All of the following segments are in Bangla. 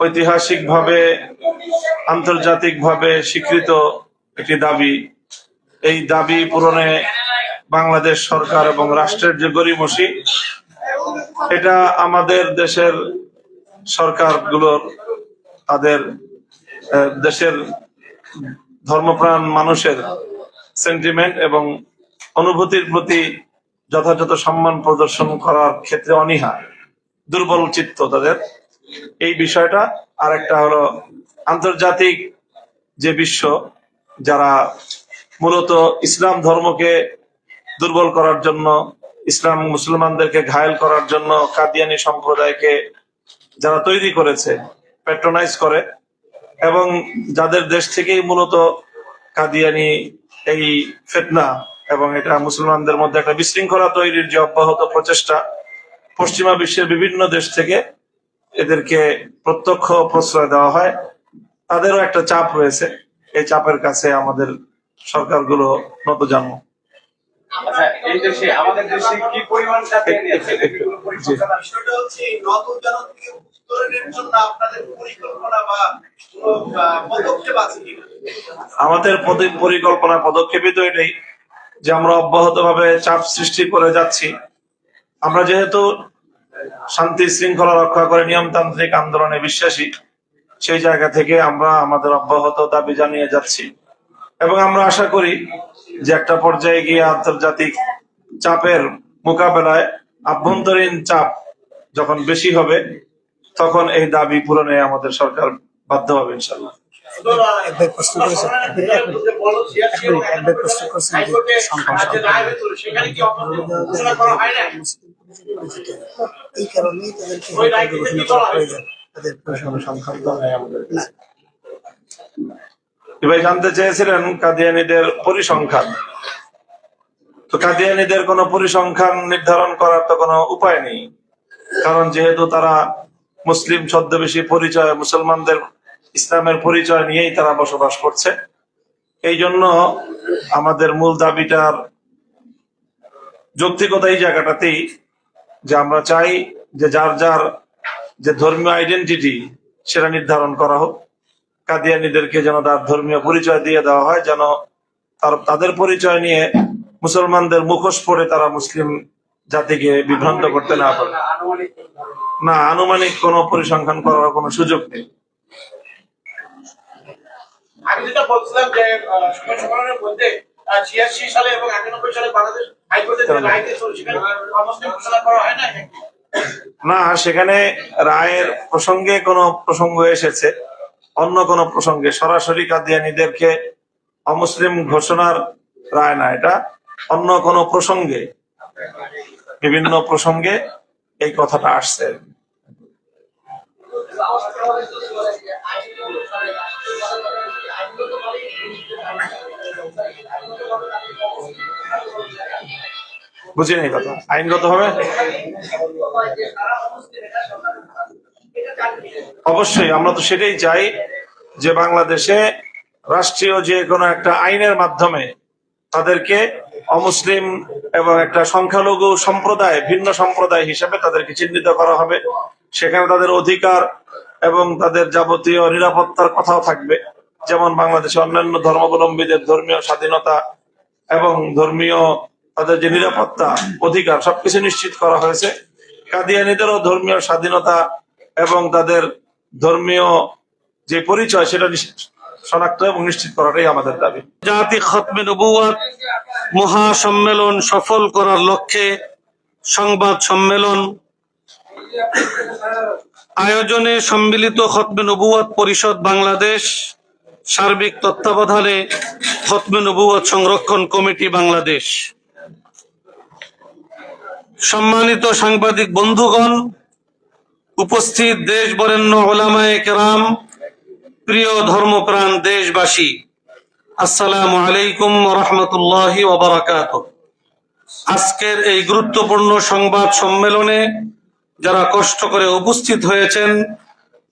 ঐতিহাসিকভাবে, আন্তর্জাতিকভাবে স্বীকৃত একটি দাবি। এই দাবি পূরণে বাংলাদেশ সরকার এবং রাষ্ট্রের যে গরিমসি এটা আমাদের দেশের সরকারগুলোর, তাদের দেশের ধর্মপ্রাণ মানুষের সেন্টিমেন্ট এবং অনুভূতির প্রতি যথাযথ সম্মান প্রদর্শন করার ক্ষেত্রে অনীহা, দুর্বল চিত্ত তাদের। এই বিষয়টা। আর একটা হলো আন্তর্জাতিক যে বিশ্ব, যারা মূলত ইসলাম ধর্মকে দুর্বল করার জন্য, ইসলাম মুসলমানদেরকে ঘায়েল করার জন্য কাদিয়ানি সম্প্রদায়কে যারা তৈরি করেছে প্যাট্রোনাইজ করে, এবং যাদের দেশ থেকেই মূলত কাদিয়ানি এই ফেতনা এবং এটা মুসলমানদের মধ্যে একটা বিশৃঙ্খলা তৈরির যে অব্যাহত প্রচেষ্টা, পশ্চিমা বিশ্বের বিভিন্ন দেশ থেকে এদেরকে প্রত্যক্ষ প্রশ্রয় দেওয়া হয়। তাদেরও একটা চাপ রয়েছে। এই চাপের কাছে আমাদের সরকারগুলো নত জানো আচ্ছা এই দেশে আমাদের দেশে কি পরিমাণ আমাদের পদি- পরিকল্পনা পদক্ষেপই তো এটাই যে আমরা অব্যাহতভাবে চাপ সৃষ্টি করে যাচ্ছি। আমরা যেহেতু শান্তি শৃঙ্খলা রক্ষা করে নিয়মতান্ত্রিক আন্দোলনে বিশ্বাসী সেই জায়গা থেকে আমরা আমাদের অব্যাহত দাবি জানিয়ে যাচ্ছি। এবং আমরা আশা করি যে একটা পর্যায়ে গিয়ে আন্তর্জাতিক চাপের মোকাবেলায় আভ্যন্তরীণ চাপ যখন বেশি হবে তখন এই দাবি পূরণে আমাদের সরকার বাধ্য হবে ইনশাল্লাহ প্রশ্ন এই কারণেই তাদেরকে তাদের সংখ্যা না ভাই জানতে চেয়েছিলেন কাদিয়ানিদের পরিসংখ্যান। তো কাদিয়ানিদের কোনো পরিসংখ্যান নির্ধারণ করার তো কোনো উপায় নেই, কারণ যেহেতু তারা মুসলিম ছদ্মবেশী পরিচয়, মুসলমানদের ইসলামের পরিচয় নিয়েই তারা বসবাস করছে। এই জন্য আমাদের মূল দাবিটার যৌক্তিকতা এই জায়গাটাতেই যে আমরা চাই যে যার যার যে ধর্মীয় আইডেন্টিটি সেটা নির্ধারণ করা হোক। কাদিয়ানিদেরকে যেন তার ধর্মীয় পরিচয় দিয়ে দেওয়া হয়, যেন তার, তাদের পরিচয় নিয়ে মুসলমানদের মুখোশ পরে তারা মুসলিম জাতিকে বিভ্রান্ত করতে না পারে। না, আনুমানিক কোনো পরিসংখ্যান করার কোনো সুযোগ নেই। আমি যেটা বলছিলাম যে ছিয়াশি সালে এবং আটানব্বই সালে বাংলাদেশ হাইকোর্টের যে রায় দিয়েছিল সেখানে ঘোষণা করা হয় না? না সেখানে রায়ের প্রসঙ্গে কোনো প্রসঙ্গ এসেছে। অন্য কোনো প্রসঙ্গে। সরাসরি কাদিয়ানিদেরকে অমুসলিম ঘোষণার রায় না এটা। অন্য কোনো প্রসঙ্গে বিভিন্ন প্রসঙ্গে এই কথাটা আসছে। বুঝিনি এই কথা। আইনগত হবে অবশ্যই, আমরা তো সেটাই চাই যে বাংলাদেশে রাষ্ট্রীয় যে কোনো একটা আইনের মাধ্যমে তাদেরকে অমুসলিম এবং একটা সংখ্যালঘু সম্প্রদায়, ভিন্ন সম্প্রদায় হিসেবে তাদেরকে চিহ্নিত করা হবে। সেখানে তাদের অধিকার এবং তাদের যাবতীয় নিরাপত্তার কথাও থাকবে। যেমন বাংলাদেশে অন্যান্য ধর্মাবলম্বীদের ধর্মীয় স্বাধীনতা এবং ধর্মীয় তাদের যে নিরাপত্তা অধিকার সবকিছু নিশ্চিত করা হয়েছে। কাদিয়ানিদেরও ধর্মীয় স্বাধীনতা এবং তাদের ধর্মীয় যে পরিচয়, সেটা শনাক্ত এবং নিশ্চিত করাটাই আমাদের দাবি। জাতি খতমে নবুয়াত, মহাসম্মেলন সফল করার লক্ষ্যে সংবাদ সম্মেলন, আয়োজনে সম্মিলিত খতমে নবুয়াত পরিষদ বাংলাদেশ, সার্বিক তত্ত্বাবধানে খতমে নবুয়াত সংরক্ষণ কমিটি বাংলাদেশ। সম্মানিত সাংবাদিক বন্ধুগণ, উপস্থিত দেশ বরেণ্য ওলামায়ে কেরাম, প্রিয় ধর্মপ্রাণ দেশবাসী, আসসালামু আলাইকুম রহমতুল্লাহ ওবরাকাত আজকের এই গুরুত্বপূর্ণ সংবাদ সম্মেলনে যারা কষ্ট করে উপস্থিত হয়েছেন,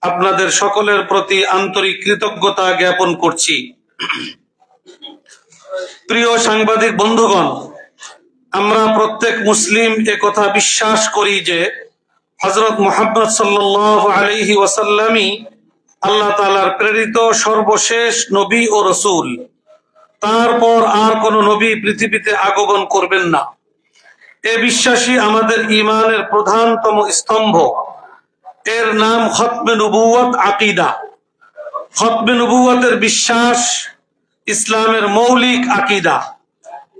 আপনাদের সকলের প্রতি আন্তরিক কৃতজ্ঞতা জ্ঞাপন করছি। প্রিয় সাংবাদিক বন্ধুগণ আমরা প্রত্যেক মুসলিম এ কথা বিশ্বাস করি যে হজরত মোহাম্মদ সাল্লাহ আলহি আল্লাহ তাআলার প্রেরিত সর্বশেষ নবী ও রসুল। তারপর আর কোন নবী পৃথিবীতে আগমন করবেন না। এ বিশ্বাসী আমাদের ইমানের প্রধানতম স্তম্ভ। এর নাম খতমে নবুয়ত আকিদা। খতমে নবুয়তের বিশ্বাস ইসলামের মৌলিক আকিদা।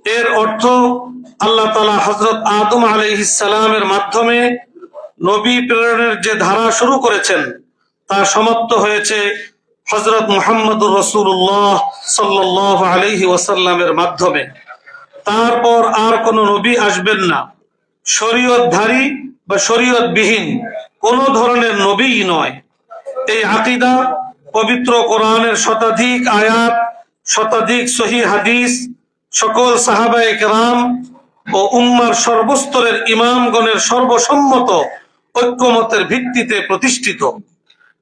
এর অর্থ আল্লাহ তালা হজরত আদম আলহিসের মাধ্যমে নবী প্রেরণের যে ধারা শুরু করেছেন, তা সমাপ্ত হয়েছে হজরত মুহাম্মদুর রসুল্লাহ সাল্লাহ আলহি ওয়াসাল্লামের মাধ্যমে। তারপর আর কোনো নবী আসবেন না। শরীয়তধারী বা শরীয়তবিহীন কোন ধরনের নবীই নয়। এই আকিদা, পবিত্র কোরআনের শতাধিক আয়াত, শতাধিক সহি হাদিস, সকল সাহাবায়ে কেরাম ও উম্মার সর্বস্তরের ইমামগণের সর্বসম্মত ঐক্যমতের ভিত্তিতে প্রতিষ্ঠিত।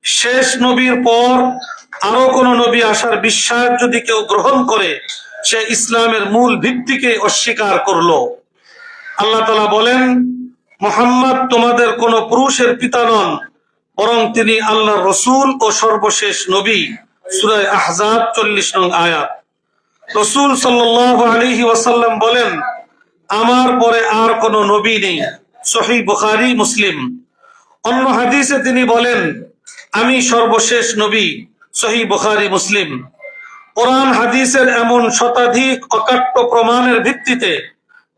শেষ নবীর পর আরও কোন নবী আসার বিশ্বাস যদি কেউ গ্রহণ করে, সে ইসলামের মূল ভিত্তিকে অস্বীকার করল। আল্লাহ তালা বলেন, মোহাম্মদ তোমাদের কোন পুরুষের পিতা নন, বরং তিনি আল্লাহ রসুল ও সর্বশেষ নবী। সুরায় আহজাব চল্লিশ নং আয়াত। রসুল সাল্লাহ আলহি ওয়াসাল্লাম বলেন আমার পরে আর কোনো নবী নেই। সহি বুখারি, মুসলিম। অন্য হাদিসে তিনি বলেন, আমি সর্বশেষ নবী, সহি বুখারি, মুসলিম। কোরআন হাদিসের এমন শতাধিক অকাট্য প্রমাণের ভিত্তিতে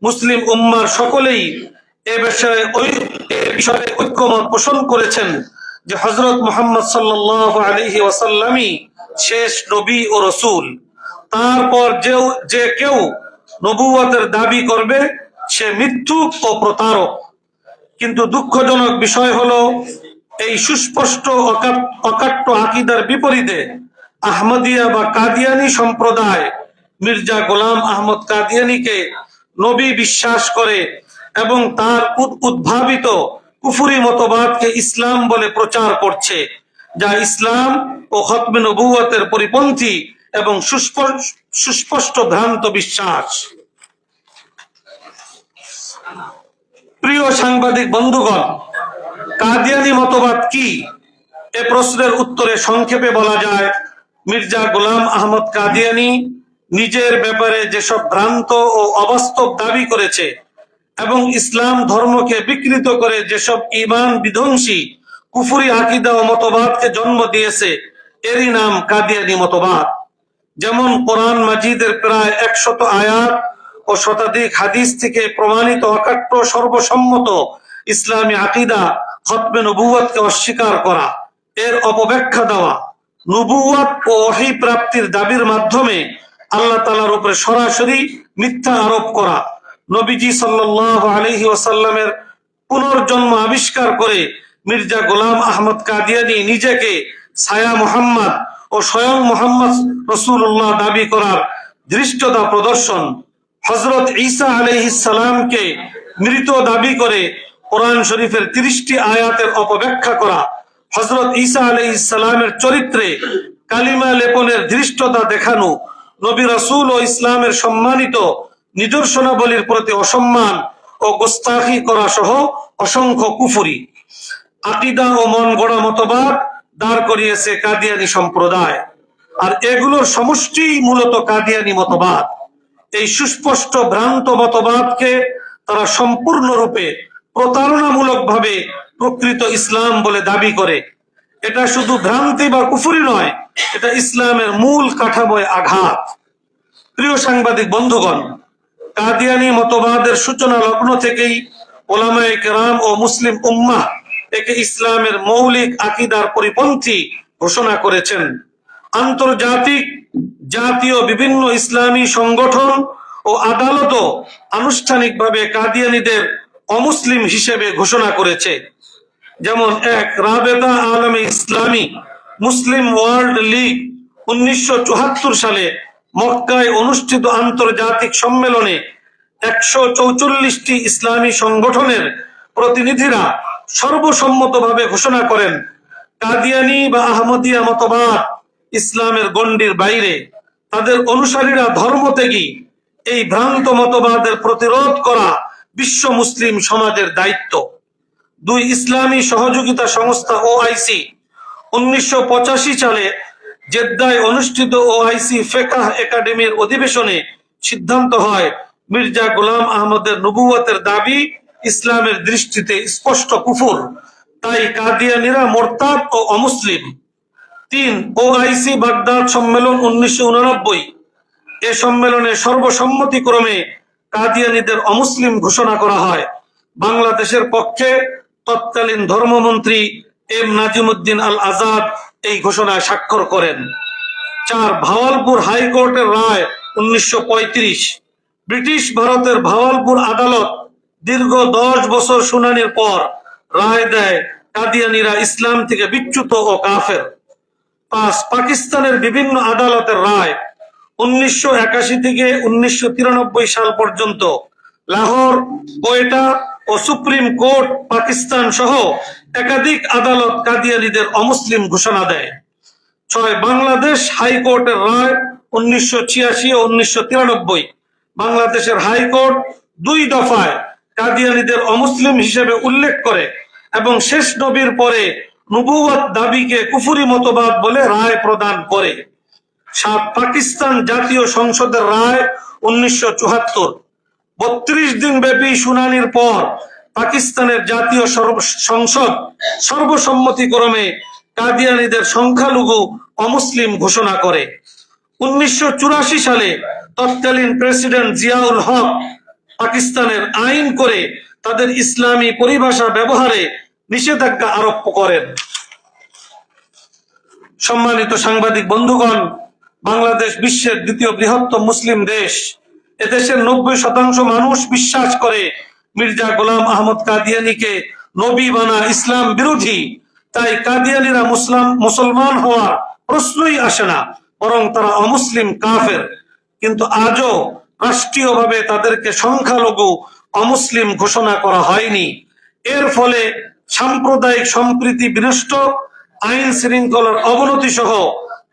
মুসলিম উম্মার সকলেই এ বিষয়ে এ বিষয়ে ঐক্যমত পোষণ করেছেন যে হজরত মোহাম্মদ সাল্লাহ আলহি ওয়াসাল্লামই শেষ নবী ও রসুল। তারপর যে কেউ নবুয়তের দাবি করবে, সে মিথ্যুক ও প্রতারক। কিন্তু দুঃখজনক বিষয় হলো, এই সুস্পষ্ট অকাট্য আকিদার বিপরীতে আহমদিয়া বা কাদিয়ানি সম্প্রদায় মির্জা গোলাম আহমদ কাদিয়ানিকে নবী বিশ্বাস করে এবং তার উদ- উদ্ভাবিত কুফুরি মতবাদকে ইসলাম বলে প্রচার করছে, যা ইসলাম ও খতমে নবুয়তের পরিপন্থী এবং সুস্পষ্ট ভ্রান্ত বিশ্বাস। প্রিয় সাংবাদিক বন্ধুগণ, কাদিয়ানি মতবাদ কি? এ প্রশ্নের উত্তরে সংক্ষেপে বলা যায়, মির্জা গোলাম আহমদ কাদিয়ানি নিজের ব্যাপারে যেসব ভ্রান্ত ও অবাস্তব দাবি করেছে এবং ইসলাম ধর্মকে বিকৃত করে যেসব ইমান বিধ্বংসী, কুফুরি আকিদা ও মতবাদকে জন্ম দিয়েছে, এরই নাম কাদিয়ানি মতবাদ। যেমন কোরআন মাজিদের প্রায় একশত আয়াত ও শতাধিক হাদিস থেকে প্রমাণিত অকাট্য সর্বসম্মত ইসলামী আকিদা খতমে নবুয়াতকে অস্বীকার করা, এর অপব্যাখ্যা দেওয়া নবুয়াত ও ওহী প্রাপ্তির দাবির মাধ্যমে আল্লাহ তালার উপরে সরাসরি মিথ্যা আরোপ করা, নবীজি সাল্লাহ আলহি ওসাল্লামের পুনর্জন্ম আবিষ্কার করে মির্জা গোলাম আহমদ কাদিয়ানি নিজেকে ছায়া মোহাম্মদ ও স্বয়ং মোহাম্মদ রসুল্লাহ দাবি করার ধৃষ্টতা প্রদর্শন হজরত ঈসা আলহিসামকে মৃত দাবি করে কোরআন শরীফের তিরিশটি আয়াতের অপব্যাখ্যা করা। হজরত ঈসা আলহিসামের চরিত্রে কালিমা লেপনের ধৃষ্টতা দেখানো, নবী রাসূল ও ইসলামের সম্মানিত নিদর্শনাবলীর প্রতি অসম্মান ও গোস্তাখি করা সহ অসংখ্য কুফুরি। আকিদা ও মন গড়া মতবাদ দাঁড় করিয়েছে কাদিয়ানি সম্প্রদায়। আর এগুলোর সমষ্টি মূলত কাদিয়ানি মতবাদ। এই সুস্পষ্ট ভ্রান্ত মতবাদকে তারা সম্পূর্ণরূপে প্রতারণামূলক ভাবে প্রকৃত ইসলাম বলে দাবি করে। এটা শুধু ভ্রান্তি বা কুফুরি নয়, এটা ইসলামের মূল কাঠামোয় আঘাত। প্রিয় সাংবাদিক বন্ধুগণ, কাদিয়ানি মতবাদের সূচনা লগ্ন থেকেই ওলামায়ে কেরাম ও মুসলিম উম্মাহ একে ইসলামের মৌলিক আকিদার পরিপন্থী ঘোষণা করেছেন। আন্তর্জাতিক, জাতীয় বিভিন্ন ইসলামী সংগঠন ও আদালতও আনুষ্ঠানিকভাবে কাদিয়ানিদের অমুসলিম হিসেবে ঘোষণা করেছে। যেমন এক, রাবেতা আলমে ইসলামী মুসলিম ওয়ার্ল্ড লীগ উনিশশো চুয়াত্তর সালে মক্কায় অনুষ্ঠিত আন্তর্জাতিক সম্মেলনে একশো চৌচল্লিশটি ইসলামী সংগঠনের প্রতিনিধিরা সর্বসম্মতভাবে ঘোষণা করেন, কাদিয়ানি বা আহমদিয়া মতবাদ ইসলামের গণ্ডির বাইরে। তাদের অনুসারীরা ধর্মত্যাগী এই ভ্রান্ত মতবাদের প্রতিরোধ করা বিশ্ব মুসলিম সমাজের দায়িত্ব। দুই ইসলামী সহযোগিতা সংস্থা ওআইসি উনিশশো পঁচাশি সালে জেদ্দায় অনুষ্ঠিত ওআইসি ফেকাহ একাডেমির অধিবেশনে সিদ্ধান্ত হয়, মির্জা গোলাম আহমদের নবুয়তের দাবি ইসলামের দৃষ্টিতে স্পষ্ট কুফুর, তাই কাদিয়ানিরা মোরতাদ ও অমুসলিম। তিন ওআইসি বাগদাদ সম্মেলন উনিশশো উননব্বই। এ সম্মেলনে সর্বসম্মতিক্রমে কাদিয়ানিদের অমুসলিম ঘোষণা করা হয়। বাংলাদেশের পক্ষে তৎকালীন ধর্মমন্ত্রী এম নাজিমুদ্দিন আল আজাদ এই ঘোষণায় স্বাক্ষর করেন। চার, ভাওয়ালপুর হাইকোর্টের রায় উনিশশো পঁয়ত্রিশ। ব্রিটিশ ভারতের ভাওয়ালপুর আদালত দীর্ঘ দশ বছর শুনানির পর রায় দেয় কাদিয়ানিরা ইসলাম থেকে বিচ্যুত ও কাফের। পাঁচ, পাকিস্তানের বিভিন্ন আদালতের রায় উনিশশো একাশি থেকে উনিশশো তিরানব্বই সাল পর্যন্ত লাহোর কোয়েটা ও সুপ্রিম কোর্ট, পাকিস্তান সহ একাধিক আদালত কাদিয়ানিদের অমুসলিম ঘোষণা দেয়। ছয়, বাংলাদেশ হাইকোর্টের রায় উনিশশো ছিয়াশি ও উনিশশো তিরানব্বই। বাংলাদেশের হাইকোর্ট দুই দফায় কাদিয়ানীদের অমুসলিম হিসেবে উল্লেখ করে এবং শেষ নবীর পরে নবুয়ত দাবিকে কুফুরি মতবাদ বলে রায় প্রদান করে। সাত পাকিস্তান জাতীয় সংসদের রায় উনিশশো চুয়াত্তর। বত্রিশ দিন ব্যাপী শুনানির পর পাকিস্তানের জাতীয় সংসদ সর্বসম্মতিক্রমে কাদিয়ানীদের সংখ্যালঘু অমুসলিম ঘোষণা করে। উনিশশো চুরাশি সালে তৎকালীন প্রেসিডেন্ট জিয়াউল হক পাকিস্তানের আইন করে তাদের ইসলামী পরিভাষা ব্যবহারে নিষেধাজ্ঞা আরোপ করেন। সম্মানিত সাংবাদিক বন্ধুগণ, বাংলাদেশ বিশ্বের দ্বিতীয় বৃহত্তম মুসলিম দেশ। এদেশের নব্বই শতাংশ মানুষ বিশ্বাস করে মির্জা গোলাম আহমদ কাদিয়ানিকে নবী বানা ইসলাম বিরোধী। তাই কাদিয়ানিরা মুসলাম, মুসলমান হওয়ার প্রশ্নই আসে না, বরং তারা অমুসলিম কাফের। কিন্তু আজও রাষ্ট্রীয়ভাবে তাদেরকে সংখ্যালঘু অমুসলিম ঘোষণা করা হয়নি। এর ফলে সাম্প্রদায়িক সম্প্রীতি বিনষ্ট, আইন শৃঙ্খলার অবনতি সহ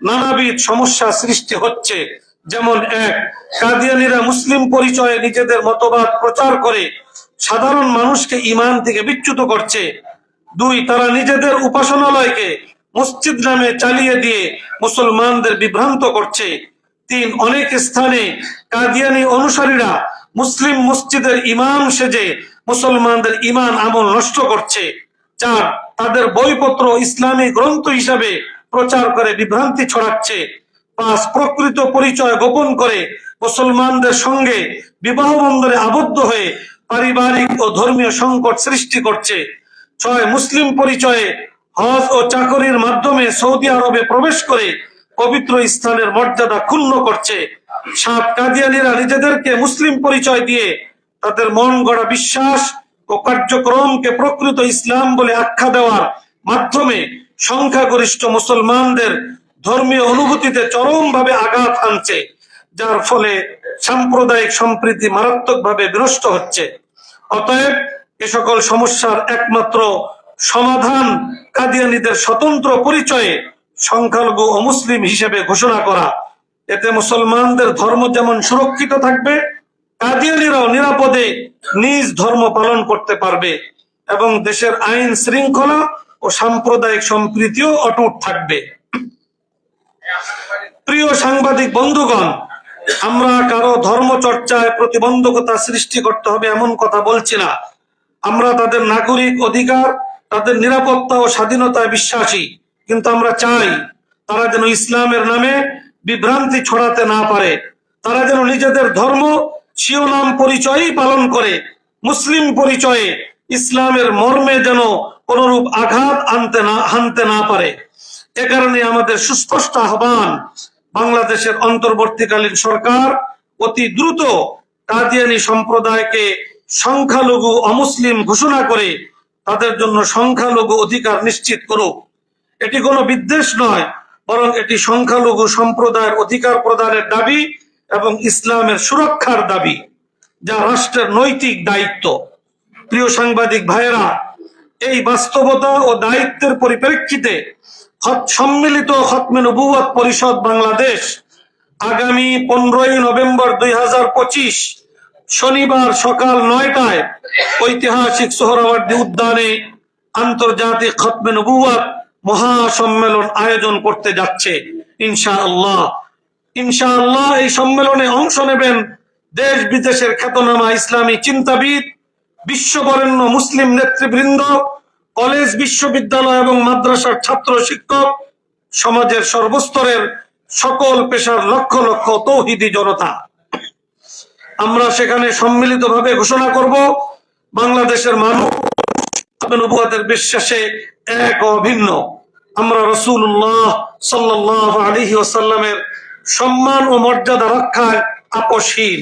নানাবিধ সমস্যা সৃষ্টি হচ্ছে। যেমন এক, কাদিয়ানিরা মুসলিম পরিচয়ে নিজেদের মতবাদ প্রচার করে সাধারণ মানুষকে ইমান থেকে বিচ্যুত করছে। দুই, তারা নিজেদের উপাসনালয়কে মসজিদ নামে চালিয়ে দিয়ে মুসলমানদের বিভ্রান্ত করছে। তিন অনেক স্থানে কাদিয়ানি অনুসারীরা মুসলিম মসজিদের ইমাম সেজে মুসলমানদের ইমান আমল নষ্ট করছে চার তাদের বইপত্র ইসলামী গ্রন্থ হিসাবে প্রচার করে বিভ্রান্তি ছড়াচ্ছে। পাঁচ, প্রকৃত পরিচয় গোপন করে মুসলমানদের সঙ্গে বিবাহ বন্ধনে আবদ্ধ হয়ে পারিবারিক ও ধর্মীয় সংকট সৃষ্টি করছে। ছয়, মুসলিম পরিচয়ে হজ ও চাকরির মাধ্যমে সৌদি আরবে প্রবেশ করে পবিত্র স্থানের মর্যাদা ক্ষুণ্ণ করছে। সাপ কাদিয়ানিরা নিজেদেরকে মুসলিম পরিচয় দিয়ে তাদের মন গড়া বিশ্বাস ও কার্যক্রমকে প্রকৃত ইসলাম বলে আখ্যা দেওয়ার মাধ্যমে সংখ্যাগরিষ্ঠ মুসলমানদের ধর্মীয় অনুভূতিতে চরমভাবে আঘাত আনছে, যার ফলে সাম্প্রদায়িক সম্প্রীতি মারাত্মকভাবে বিনষ্ট হচ্ছে। অতএব এ সকল সমস্যার একমাত্র সমাধান কাদিয়ানীদের স্বতন্ত্র পরিচয়ে সংখ্যালঘু অমুসলিম হিসেবে ঘোষণা করা। এতে মুসলমানদের ধর্ম যেমন সুরক্ষিত থাকবে, কাদিয়ানিরাও নিরাপদে নিজ ধর্ম পালন করতে পারবে এবং দেশের আইন শৃঙ্খলা ও সাম্প্রদায়িক সম্প্রীতিও অটুট থাকবে। প্রিয় সাংবাদিক বন্ধুগণ, আমরা কারও ধর্ম চর্চায় প্রতিবন্ধকতা সৃষ্টি করতে হবে এমন কথা বলছি না। আমরা তাদের নাগরিক অধিকার, তাদের নিরাপত্তা ও স্বাধীনতায় বিশ্বাসী। কিন্তু আমরা চাই তারা যেন ইসলামের নামে বিভ্রান্তি ছড়াতে না পারে। তারা যেন নিজেদের ধর্ম শিওনাম পরিচয়ই পালন করে। মুসলিম পরিচয়ে ইসলামের মর্মে যেন কোনরূপ আঘাত আনতে না, হানতে না পারে। এ কারণে আমাদের সুস্পষ্ট আহ্বান, বাংলাদেশের অন্তর্বর্তীকালীন সরকার অতি দ্রুত কাদিয়ানি সম্প্রদায়কে সংখ্যালঘু অমুসলিম ঘোষণা করে তাদের জন্য সংখ্যালঘু অধিকার নিশ্চিত করুক। এটি কোনো বিদ্বেষ নয়, বরং এটি সংখ্যালঘু সম্প্রদায়ের অধিকার প্রদানের দাবি এবং ইসলামের সুরক্ষার দাবি, যা রাষ্ট্রের নৈতিক দায়িত্ব। প্রিয় সাংবাদিক ভাইয়েরা, এই বাস্তবতা ও দায়িত্বের পরিপ্রেক্ষিতে সম্মিলিত খতমে নবুয়ত পরিষদ বাংলাদেশ আগামী পনেরোই নভেম্বর দুই হাজার পঁচিশ, শনিবার সকাল নয়টায় ঐতিহাসিক সোহরাওয়ার্দী উদ্যানে আন্তর্জাতিক খতমে নবুয়ত মহাসম্মেলন আয়োজন করতে যাচ্ছে। ইনশাআল্লাহ। ইনশাআল্লাহ এই সম্মেলনে অংশ নেবেন দেশ বিদেশের খ্যাতনামা ইসলামী চিন্তাবিদ, বিশ্ববরেণ্য মুসলিম নেতৃবৃন্দ, কলেজ, বিশ্ববিদ্যালয় এবং মাদ্রাসার ছাত্র শিক্ষক, সমাজের সর্বস্তরের সকল পেশার লক্ষ লক্ষ তৌহিদি জনতা। আমরা সেখানে সম্মিলিতভাবে ঘোষণা করব, বাংলাদেশের মানুষ বিশ্বাসে এক অভিন্ন। আমরা রসুল্লাহ সাল্লাহ আলহি ওসাল্লামের সম্মান ও মর্যাদা রক্ষায় আপসহীন।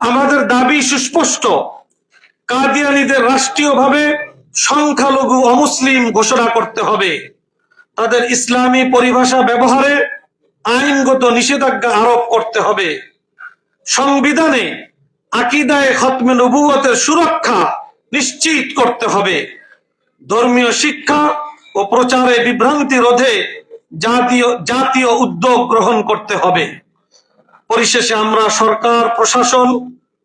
আমাদের দাবি সুস্পষ্ট। কাদিয়ানিদের রাষ্ট্রীয়ভাবে সংখ্যালঘু অমুসলিম ঘোষণা করতে হবে। তাদের ইসলামী পরিভাষা ব্যবহারে আইনগত নিষেধাজ্ঞা আরোপ করতে হবে। সংবিধানে আকিদায় খতমে নবুয়তের সুরক্ষা নিশ্চিত করতে হবে। ধর্মীয় শিক্ষা ও প্রচারে বিভ্রান্তি রোধে জাতীয় জাতীয় উদ্যোগ গ্রহণ করতে হবে। পরিশেষে আমরা সরকার, প্রশাসন,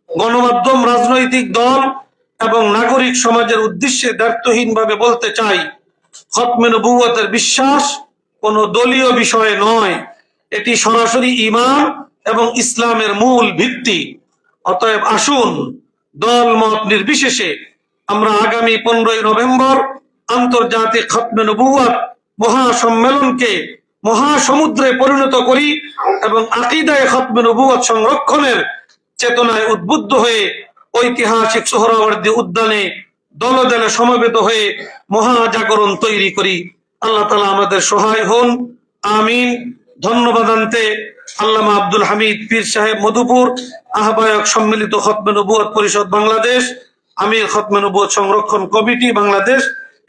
গণমাধ্যম, রাজনৈতিক দল এবং নাগরিক সমাজের উদ্দেশ্যে দায়িত্বহীনভাবে বলতে চাই, খতমে নবুয়তের বিশ্বাস কোনো দলীয় বিষয় নয়। এটি সরাসরি ইমান এবং ইসলামের মূল ভিত্তি। অতএব আসুন, দল মত নির্বিশেষে আমরা আগামী পনেরোই নভেম্বর আন্তর্জাতিক খতমে নবুয়াত মহাসম্মেলনকে মহাসমুদ্রে পরিণত করি এবং আকিদায় খতমে নবুয়াত সংরক্ষণের চেতনায় উদ্বুদ্ধ হয়ে ঐতিহাসিক সোহরাওয়ার্দী উদ্যানে দলে দলে সমবেত হয়ে মহাজাগরণ তৈরি করি। আল্লাহ তালা আমাদের সহায় হন। আমিন। ধন্যবাদান্তে আল্লামা আব্দুল হামিদ পীর সাহেব মধুপুর আহ্বায়ক সম্মিলিত খতমে নবুয়াত পরিষদ বাংলাদেশ, আমির খতমে নবুয়াত সংরক্ষণ কমিটি বাংলাদেশ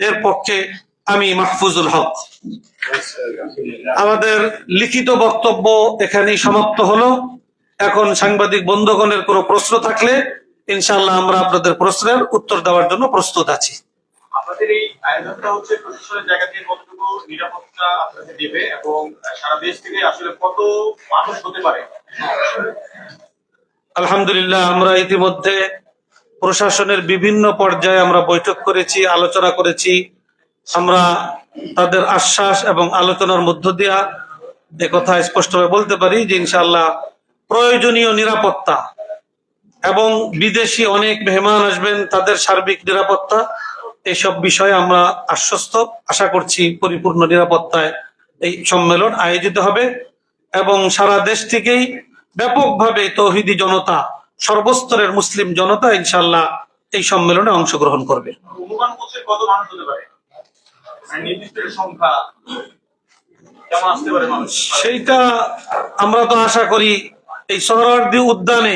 এর পক্ষে আমি মাহফুজুল হক। আমাদের লিখিত বক্তব্য এখানেই সমাপ্ত হলো। এখন সাংবাদিক বন্ধুগণের কোনো প্রশ্ন থাকলে ইনশাল্লাহ আমরা আপনাদের প্রশ্নের উত্তর দেওয়ার জন্য প্রস্তুত আছি। আপনাদের এই আয়োজনটা হচ্ছে প্রশাসনের জায়গা থেকে কতটুকু নিরাপত্তা আপনাদের দেবে এবং সারা দেশ থেকে আসলে কত মানুষ হতে পারে? আলহামদুলিল্লাহ আমরা ইতিমধ্যে প্রশাসনের বিভিন্ন পর্যায়ে আমরা বৈঠক করেছি, আলোচনা করেছি। আমরা তাদের আশ্বাস এবং আলোচনার মধ্য দিয়া এ কথা স্পষ্টভাবে বলতে পারি যে ইনশাআল্লাহ প্রয়োজনীয় নিরাপত্তা এবং বিদেশি অনেক মেহমান আসবেন, তাদের সার্বিক নিরাপত্তা, এসব বিষয়ে আমরা আশ্বস্ত। আশা করছি পরিপূর্ণ নিরাপত্তায় এই সম্মেলন আয়োজিত হবে এবং সারা দেশ থেকেই ব্যাপকভাবে তৌহিদি জনতা সর্বস্তরের মুসলিম জনতা ইনশাল্লাহ এই সম্মেলনে অংশগ্রহণ করবে। অনুমান করছে কত মানুষ হতে পারে? মানে সেইটা আমরা তো আশা করি এই সোহরাওয়ার্দী উদ্যানে